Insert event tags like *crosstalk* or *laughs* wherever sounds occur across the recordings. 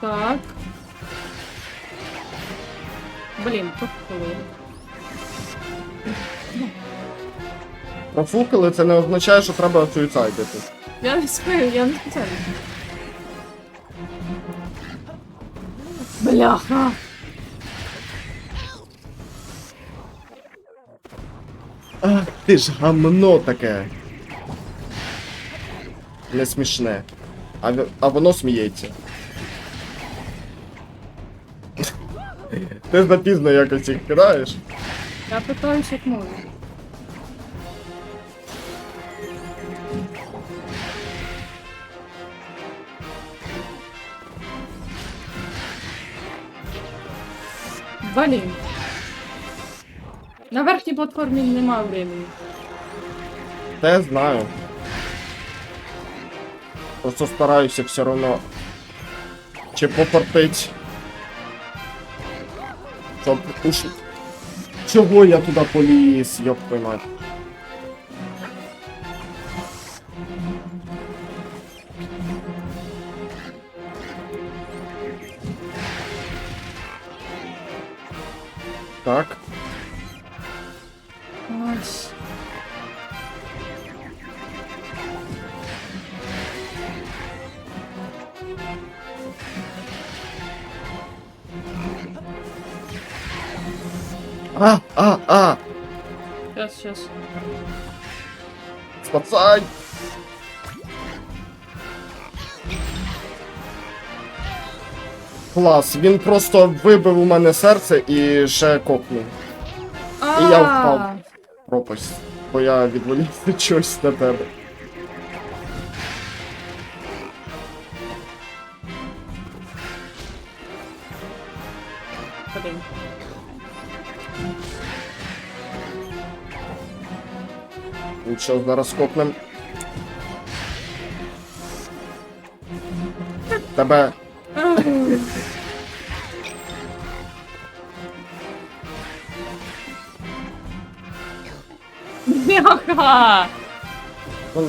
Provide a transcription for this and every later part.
Так. Блін, профукали. Профукали, це не означає, що треба суїцайдити. Я не спію, я не спеціально. Бляха! Ах, ти ж гамно таке. Не смішне. А, а воно сміється. Ти запізно якось їх кидаєш. Я питаюсь як можу. Блін. На верхній платформі немає времени. Та я знаю. Просто стараюся все одно. Чи попортить. Щоб. Чого я туди поліз, ёб твою мать. Клас, він просто вибив у мене серце і ще копнув. І я впав. Пропасть. Бо я відволікся чогось на тебе. Блін. Нічого, зараз копнем. Тебе. Бляха! м,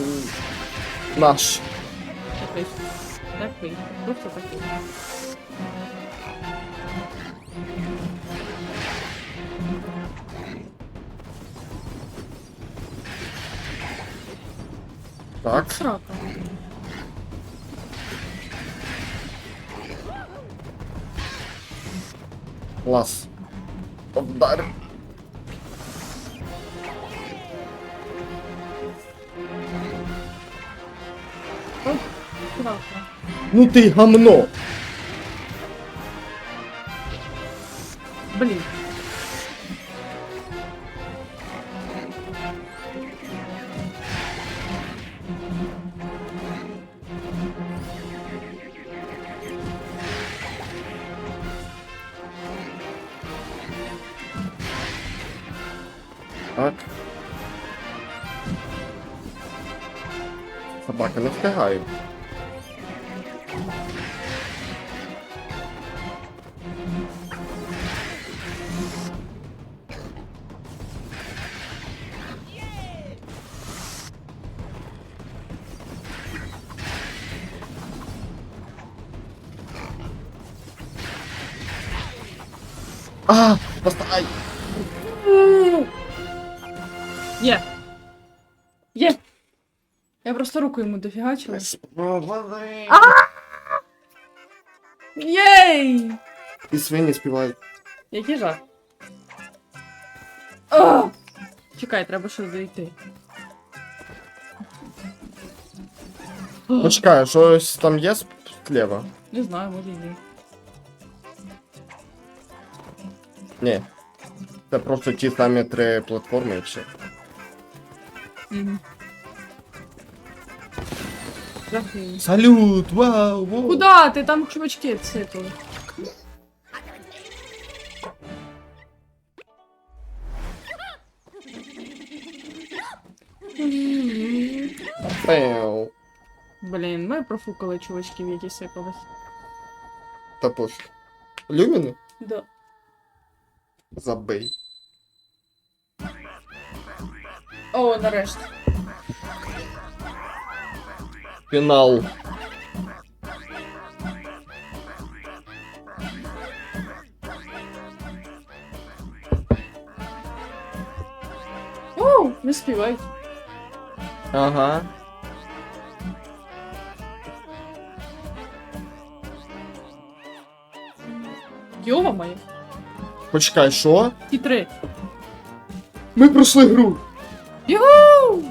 Наш. Такий. Такий. Просто такий. Так. Срака. Клас. Ну ти гамно. Блін. Так. Собака не встигає. постай! Є. Є. Я просто руку йому дофігачила. Спробуй. Єй! І свині співають. Який жах. О! Чекай, треба щось дойти. Почекай, щось там є слева? Не знаю, може і ні. Ні. Це просто ті самі три платформи і все. Мгм. Жахливо. Салют! Вау! вау. Куда ти? Там чувачки ципали. Пеу. Блін, ми профукали чувачків, які сипались. Та пофіг. Люміни? Да. Забей. О, нарешті. Фінал. О, не співай. Ага. Йо-моє. Почекай, що? Ті три. Ми пройшли гру. Югу!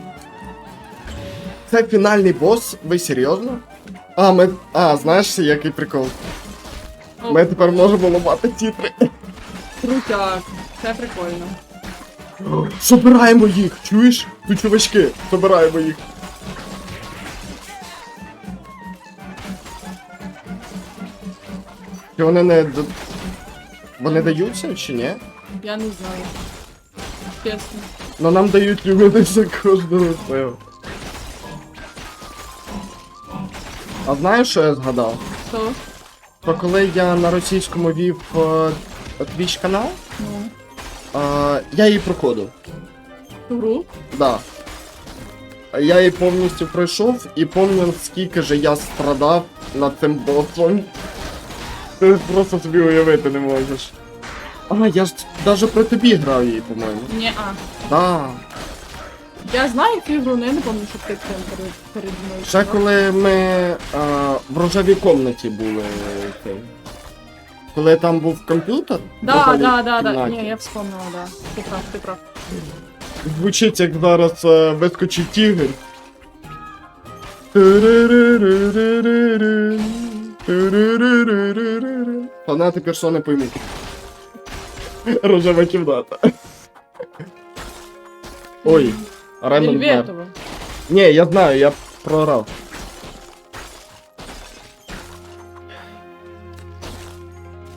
Це фінальний бос, ви серйозно? А, ми. А, знаєш, який прикол? О, Ми тепер можемо ламати тітри. Крутяк. Це прикольно. Собираємо їх, чуєш? Тут чувачки, собираємо їх. Чи вони не. Вони даються чи ні? Я не знаю. Чесно. Ну нам дають люди за кожного свого. А знаєш, що я згадав? Що? То коли я на російському вів е, Twitch канал, Ну. е, я її проходив. Гру? Да. Я її повністю пройшов і пам'ятаю, скільки же я страдав над цим босом. Ти просто собі уявити не можеш. А, я ж навіть при тобі грав її, по-моєму. Ні, а. Да. Я знаю цю ігру, але я не пам'ятаю, що ти прям перед, перед мною. Ще коли ми е, в рожевій комнаті були. цей. Коли там був комп'ютер. Да, да, да, да. Ні, я вспомнила, да. Ти прав, ти прав. Звучить як зараз е, вискочить тігр. Фанати персони поймуть. Рожева кімната. Ой, Ремон вмер. Ні, я знаю, я програв.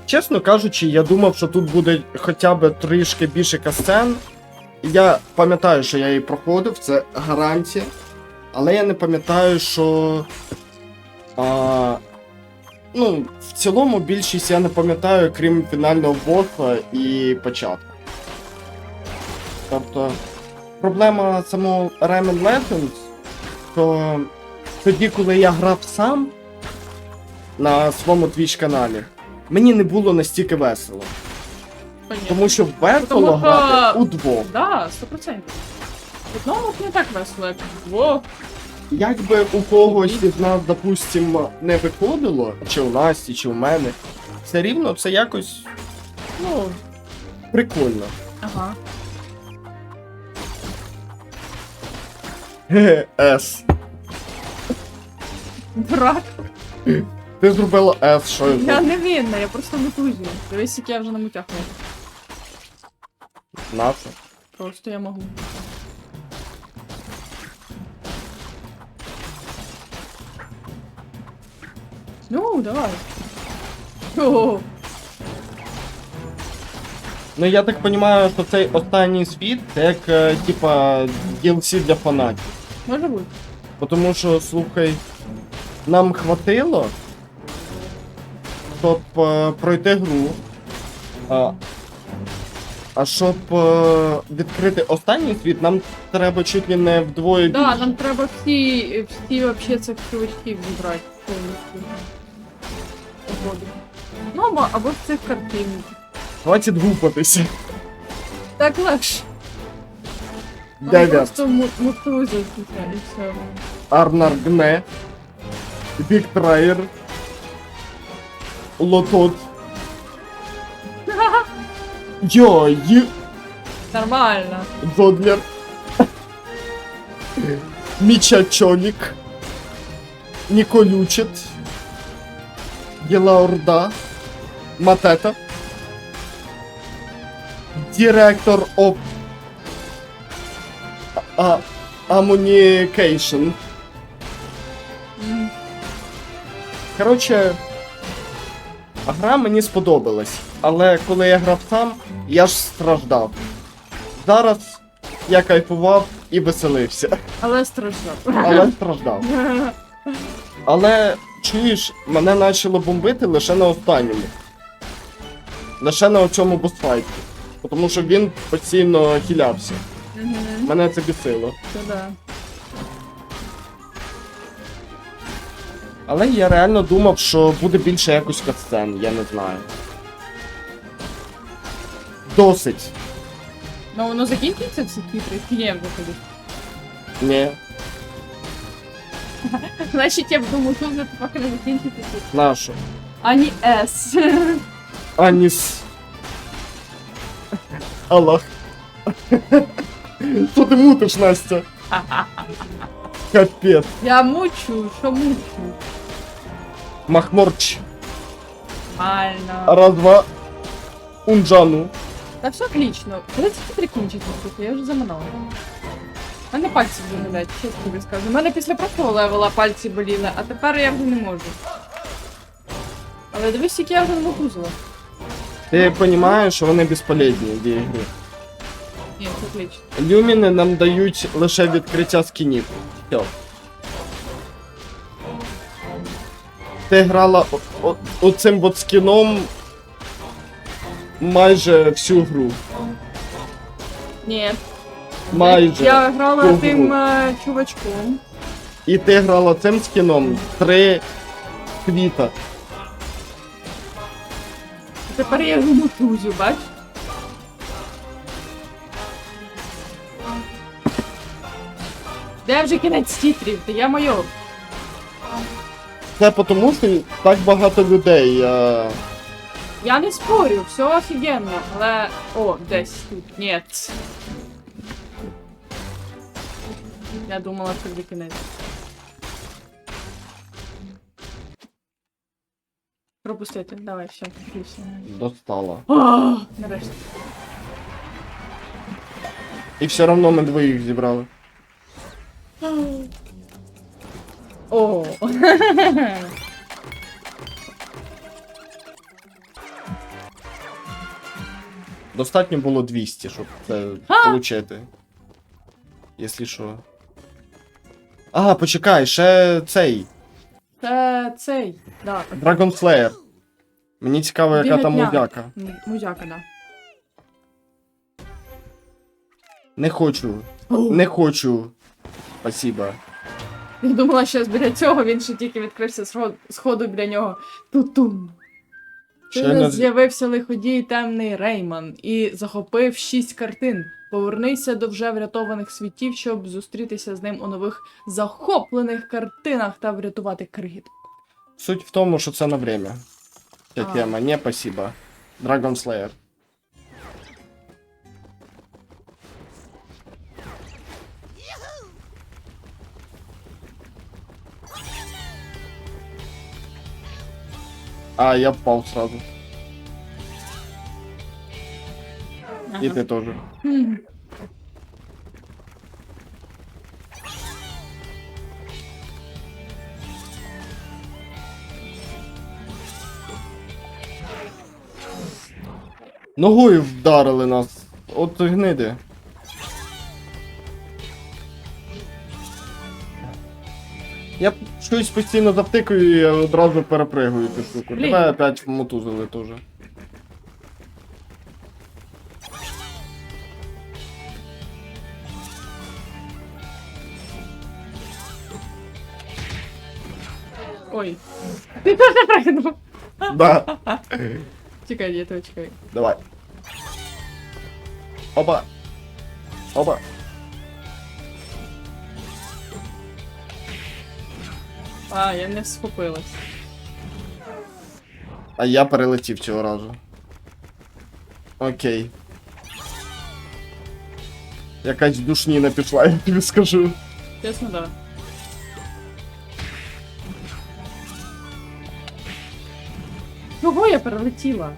Чесно кажучи, я думав, що тут буде хоча б трішки більше касцен. Я пам'ятаю, що я її проходив, це гарантія. Але я не пам'ятаю, що. А, ну, в цілому більшість я не пам'ятаю, крім фінального боса і початку. Тобто, проблема самого Rayman Legends, то тоді, коли я грав сам на своєму Twitch каналі, мені не було настільки весело. Понятно. Тому що весело Тому що- грати удвох. Да, 100%. В одному не так весело, як Якби у когось із нас, допустим, не виходило, чи у Насті, чи у мене, все рівно це якось Ну, прикольно. ага. С. Брак. Ти зробила С, що я Я зробив? не винна, я просто не тузю. Дивись, як я вже. На це. Просто я можу. Ну, давай. О, Ну я так розумію, що цей останній світ це як е, типа DLC для фанатів. може бути. Тому що, слухай, нам хватило, щоб е, пройти гру. А, а щоб е, відкрити останній світ, нам треба чуть ли не вдвоє Да, більше. нам треба всі, всі вообще цих чувачків зібрати повністю. Походу. Ну, або, або з цих картин. Хватить гупатися. Так легше. Там Дев'ят. Просто му- мутузять і все, і все. Арнар Гне. Віктрайер. Лотот. *laughs* Йой, Нормально. Зодлер. Мічачоник. Ніколючет. Єлаорда. Матета. Директор of а. М. Коротше, гра мені сподобалась, але коли я грав сам, я ж страждав. Зараз я кайфував і веселився, Але страждав. але страждав. *laughs* Але чуєш, мене почало бомбити лише на останньому. Лише на цьому босфайті. Тому що він постійно хілявся. Мгм. Мене це бісило. Це да. Але я реально думав, що буде більше якось катсцен, я не знаю. Досить. Ну воно закінчиться ці титри? Ні, виходить. Ні, Значить, я буду мотузити, поки не закінчиться тут. нашу. Ані С. Аніс. Аллах. Що ти мутиш, Настя? Капець. Я мучу, що мучу? Махморч. Нормально. Раз, два. Унджану. Та все отлично. Коли ці титри кінчаться тут? Я вже заманала. У мене пальці вже болять, що я тобі скажу. У мене після прошлого левела пальці боліли, а тепер я вже не можу. Але дивись, як я вже мотузила. Ти розумієш, що вони безполезні в цій грі. Ні, це отлично. Люміни нам дають лише відкриття скінів. Все. Ти грала о- о- оцим от скіном майже всю гру. Ні. Майже. Я грала Ого. тим е, чувачком. І ти грала цим скіном три квіта. Тепер я його мотузю, бач? Де вже кінець тітрів? Та я моє. Це тому, що так багато людей. е, Я не спорю, все офігенно, але. О, десь тут. Ні. Я думала, що буде кінець. Пропустити, давай, все, отлично. достала. О, нарешті. І все одно ми двоїх зібрали. О. Достатньо було 200, щоб це А! отримати. Якщо що. А, почекай, ще цей. Це цей. Да. Dragon Slayer. Мені цікаво, яка там Біготня. музяка. М, Музяка, да. Не хочу. Не хочу. Спасибо. Я думала, що біля цього він ще тільки відкрився сход- сходу біля нього. Тутум. Ще Через не з'явився лиходій темний Рейман і захопив шість картин. Повернися до вже врятованих світів, щоб зустрітися з ним у нових захоплених картинах та врятувати крихіт. Суть в тому, що це на время. Ця А. тема. Не спасибо. Dragon Slayer. А, я впал сразу. И ты тоже. Ногою вдарили нас. От гниди. Я щось постійно завтикаю і одразу перепригую цю штуку. Блін. Тебе опять вмотузили теж. Ой. Ти теж пригнув. Да. Чекай, я тебе чекаю. Давай. Опа. Опа. А, я не схопилась. А я перелетів цього разу. Окей. Якась душніна пішла, я тобі скажу. Чесно, да. Чого я перелетіла?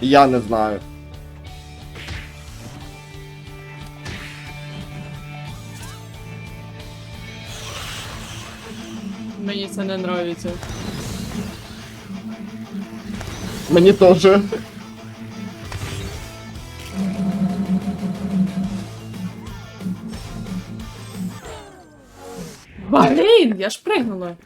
Я не знаю. Мені це не нравиться. Мені теж. Блін, я ж пригнула.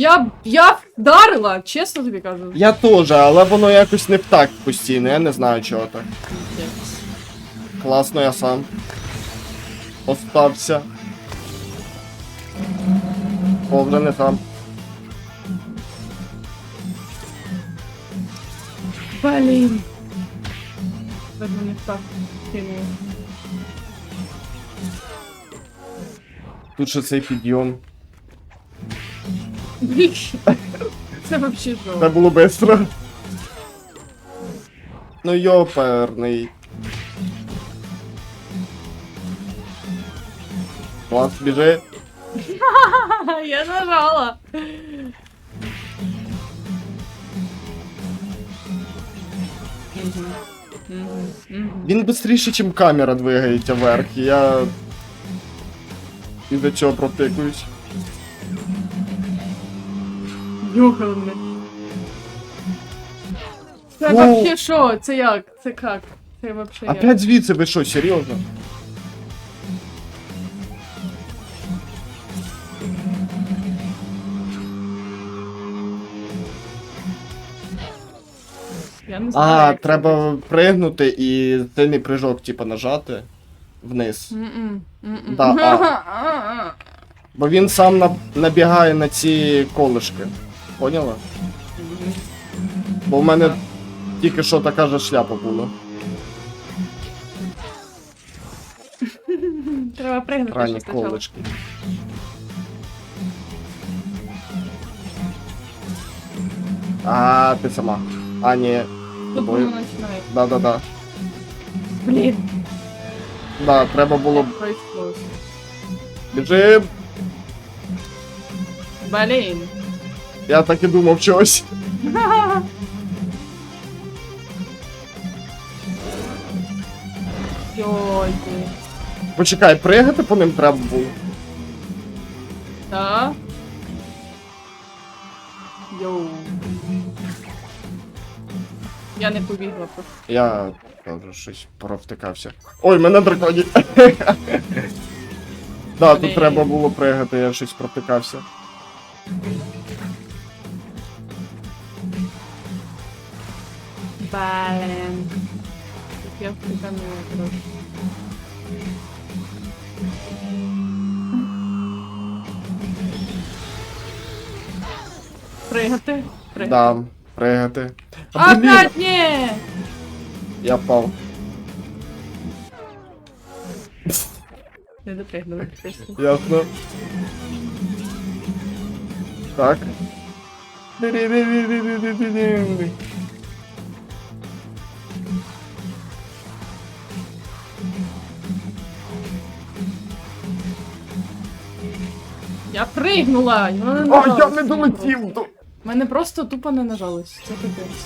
Я, я вдарила, чесно тобі кажу. Я теж, але воно якось не так постійно, я не знаю чого так. Класно, я сам. Остався. О, вже не там. Блін. Даже не так кинула. Тут ще цей підйом. Блін. Це вообще Це було бистро. Ну йоперний. Клас, біжи. *laughs* Я нажала. Мгм. Мгм. Він швидше, ніж камера двигається вверх. і Я. І до цього протикуюсь. Йоханий. Це О. вообще що? Це як? Це як? Це вообще як? Опять звідси ви що, серйозно? Я не знаю. А, як це треба пригнути і сильний прыжок, типа, нажати вниз. М-м, м-м. Да, А-а. *laughs* Бо він сам на- набігає на ці колишки. Поняла? Бо в мене тільки що така же шляпа була. Треба пригнути Ранні спочатку. колишки. А, ти сама. А, ні. Тут тобою. воно починає. Да-да-да. Блін. Да, треба було. Що происходит? Біжим. Блін. Я так і думав чогось. Йойки. Почекай, пригати по ним треба було. Да? Йоу. Я не побігла просто. Я теж щось провтикався. Ой, мене драконі. *laughs* Да, тут треба було пригати, я щось протикався. Блін. Тут я втиканула трошки. Пригати? Пригати. Да, пригати. А, блін, Опять ні! я впав. Не допригнула. просто. Ясно. Так. Я пригнула! і не О, я не долетів! до- Мене просто тупо не нажалось. Це капець.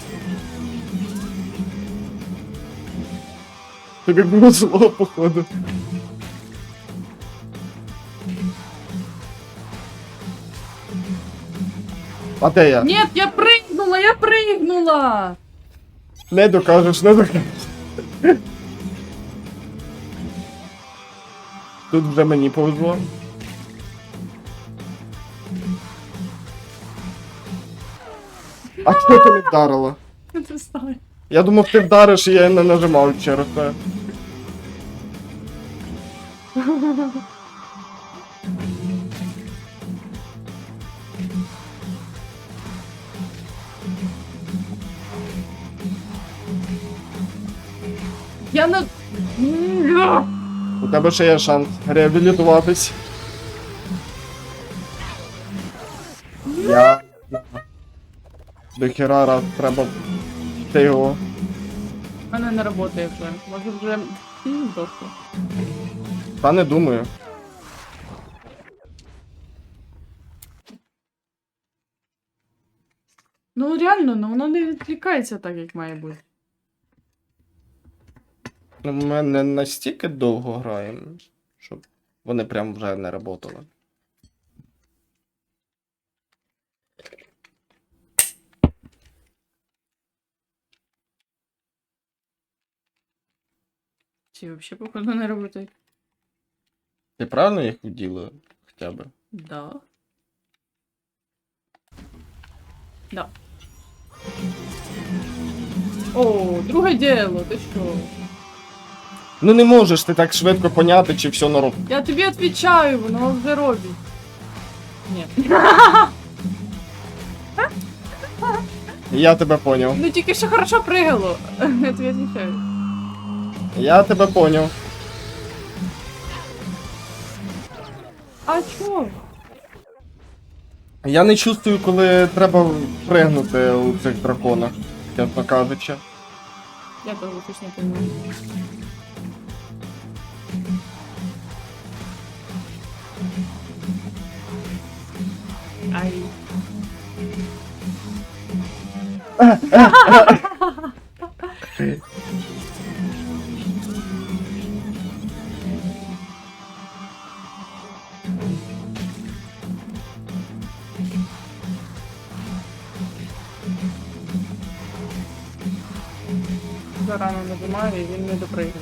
Тобі було зло, походу. А де я? Нет, я прыгнула, я прыгнула! Не докажеш, не докажеш. Тут вже мені повезло. А чого ти не вдарила? Я не знаю. Я думав, ти вдариш, і я не нажимав через те. Я на... У тебе ще є шанс реабілітуватись. Я. До хера треба. Ти його. У мене не працює вже. Може вже... М, Здохло. Та не думаю. Ну реально, ну воно не відкликається так, як має бути. Ну, Ми не настільки довго граємо, щоб вони прям вже не працювали. Чи взагалі, походу, не працює? Ти правильно їх вділи хоча б? Да. Да. О, друге діло, ти що? Ну не можеш ти так швидко поняти, чи все норм. Я тобі відповідаю, воно вже робить. Ні. Я тебе поняв. Ну тільки що хорошо пригало. Я тобі відповідаю. Я тебе поняв. А чо? Я не чувствую, коли треба пригнути у цих драконах, чесно кажучи. Я теж щось не розумію. Ай. *laughs* Зарано нажимаю і він не допригає.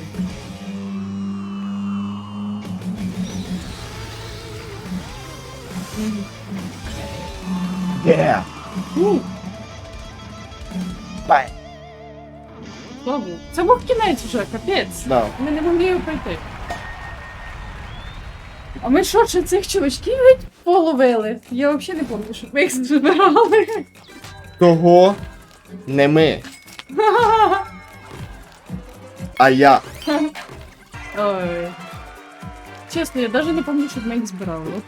Yeah. Слава Богу. Це був кінець вже, капець. Да. Ми не могли його пройти. А ми що, ще цих чувачків геть половили? Я взагалі не пам'ятаю, що ми їх збирали. Того не ми, *laughs* а я. Ой. Чесно, я навіть не пам'ятаю, щоб ми їх збирали. От.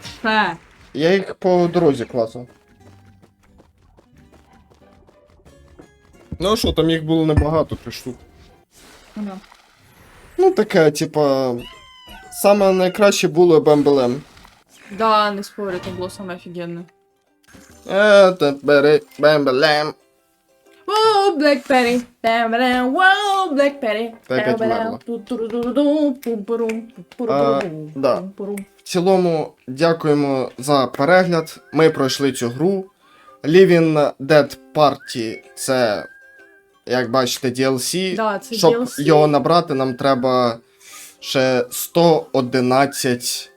Я їх по дорозі клацав. Ну а що, там їх було небагато, три штук. Ага. Ну таке, типа. Саме найкраще було бембелем. Да, не спорю, це було саме офігенне. Е, та бери бембелем. Воу, Black бам-бам, воу, Black Petty, Та опять вмерла. да. В цілому, дякуємо за перегляд. Ми пройшли цю гру. Living Dead Party це, як бачите, DLC. Да, це Щоб DLC. його набрати, нам треба ще 111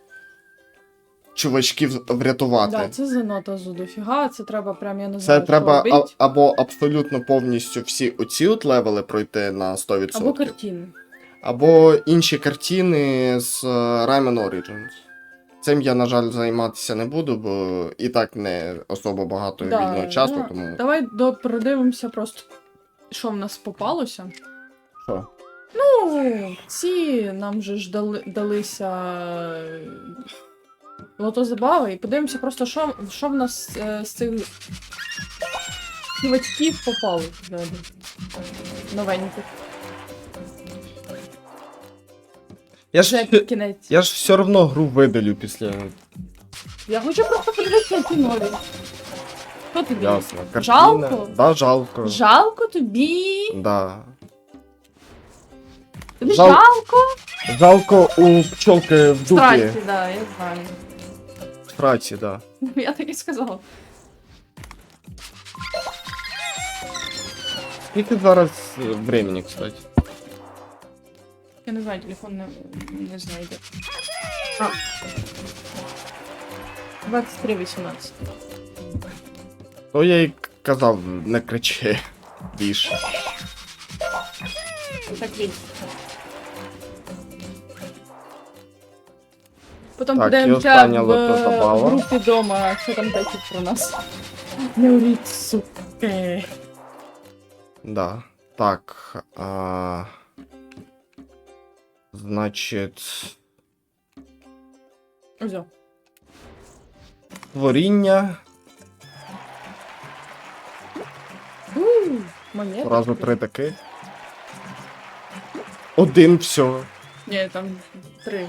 чувачків врятувати. Да, це занадто дофіга, це треба прям, я не Це треба а- або абсолютно повністю всі оці от левели пройти на 100%. Або картини. або інші картини з е, Rayman Origins. Цим я, на жаль, займатися не буду, бо і так не особо багато вільного часу, да. тому. Давай до, продивимося просто, що в нас попалося. Що? Ну, ці нам же ж дали, далися е, лото забави, і подивимося просто, що, що в нас е, з цих чувачків попало. Новеньких. Я Вже ж, кінець. я ж все одно гру видалю після. Я хочу просто подивитися на ті нові. Що тобі? Ясно. Картина. Жалко? Да, жалко. Жалко тобі? Да. Тобі Жал- жалко? Жалко у пчолки в дупі. Страсті, да, я знаю. В праці, да. *laughs* Я так і сказала. Скільки зараз е, времени, кстати? Я не знаю, телефон не, не знайде. А. 23.18. То я й казав, не кричи більше. Так він. Потім Так, подивимося остання в, в групі дома, що там пишуть про нас. Не уріть, суки. Да. Так. А... Значить. О. Творіння. Одразу три таких. Один все. Ні, там три.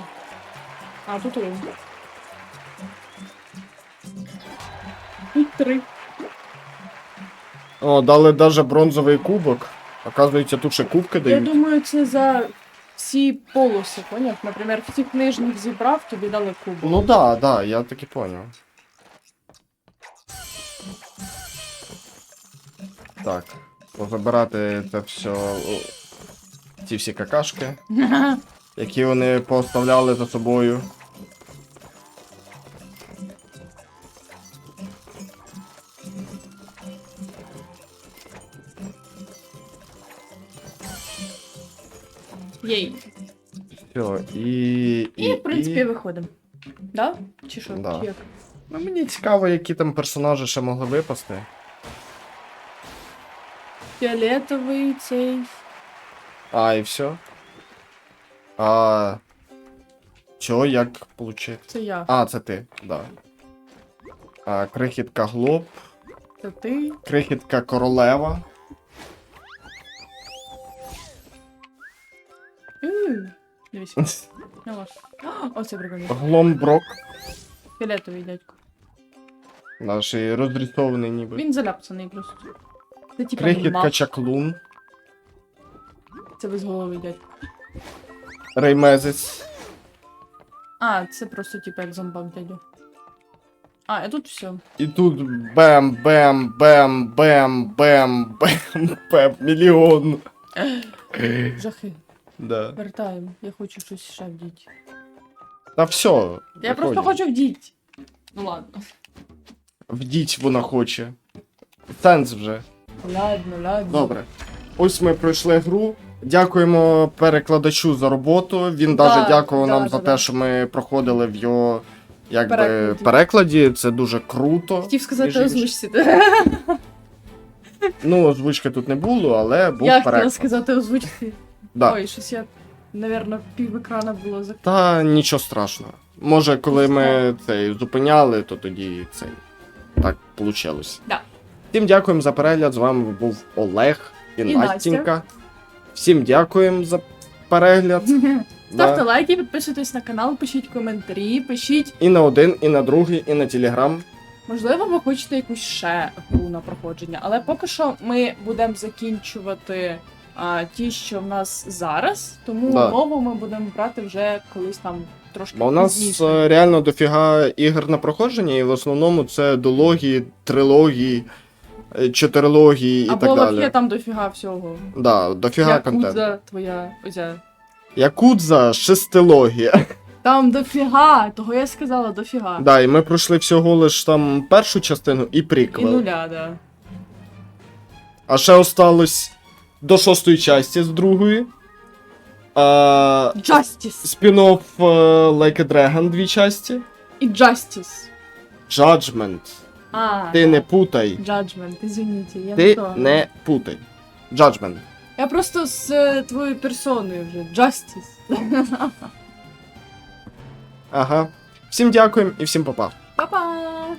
А, тут один. Тут три. О, дали даже бронзовий кубок. Оказується, тут ще кубки Я дають. думаю, це за всі полоси, поняв? Наприклад, всіх нижніх зібрав, тобі дали кубок. Ну да, да, я таки понял. Так, позабирати це все. о, Ці всі какашки, *laughs* які вони поставляли за собою. Єй. Все, і. І, в принципі, виходимо. Да? Чи що? Да. Чи як? Ну, мені цікаво, які там персонажі ще могли випасти. Фіолетовий цей. А, і все. А. Чо, як получить? Це я. А, це ти, да. А, крихітка глоб, Це ти. крихітка королева. М, Дивись. *laughs* Ну, ось. О, це прикольно. Гломброк. Фіолетовий дядько. Наш і розрисований ніби. Він заляпаний просто. Це типа Крихітка мав. чаклун. Це безголовий дядько. Реймезець. А, це просто типа як зомбак дядю. А, і тут все. І тут бем, бем, бем, бем, бем, бем, бем, мільйон. Жахи. Да. Вертаємо. Я хочу щось ще вдіть. Та все. Я просто хочу вдіть. Ну ладно. Вдіть вона хоче. Сенс вже. Ладно, ладно. Добре. Ось ми пройшли гру. Дякуємо перекладачу за роботу. Він Да, навіть дякував да, нам за да. те, що ми проходили в його якби, Перекладі. перекладі. Це дуже круто. Хотів сказати іншим. озвучці. Ну, озвучки тут не було, але був Я хотіла переклад. сказати озвучці. Да. Ой, щось я, навірно, пів екрана було за. Та нічого страшного. Може, коли ми цей зупиняли, то тоді цей так вийшло. Да. Всім дякуємо за перегляд. З вами був Олег і, І Настінька. Всім дякуємо за перегляд. *laughs* Ставте Да. лайки, підписуйтесь на канал, пишіть коментарі, пишіть. І на один, і на другий, і на телеграм. Можливо, ви хочете якусь ще гру на проходження, але поки що ми будемо закінчувати а, ті, що в нас зараз, тому Да. нову ми будемо брати вже колись там трошки Бо у нас пізніше. е, реально дофіга ігор на проходження, і в основному це дології, трилогії, е, чотирилогії і Або так далі. там дофіга всього. Да, дофіга контенту. Якудза твоя оця. Якудза шестилогія. Там дофіга, того я сказала дофіга. Да, і ми пройшли всього лиш там першу частину і І приквел. нуля, да. А ще осталось до шостої часті з другої. А, Justice. спін-офф е, Like a Dragon дві часті. І Justice. Judgment. А, Ти не путай. Judgment, извините, я Ти то. не путай. Judgment. Я просто з е, твоєю персоною вже. Justice. Ага. Всім дякуємо і всім па-па. Па-па!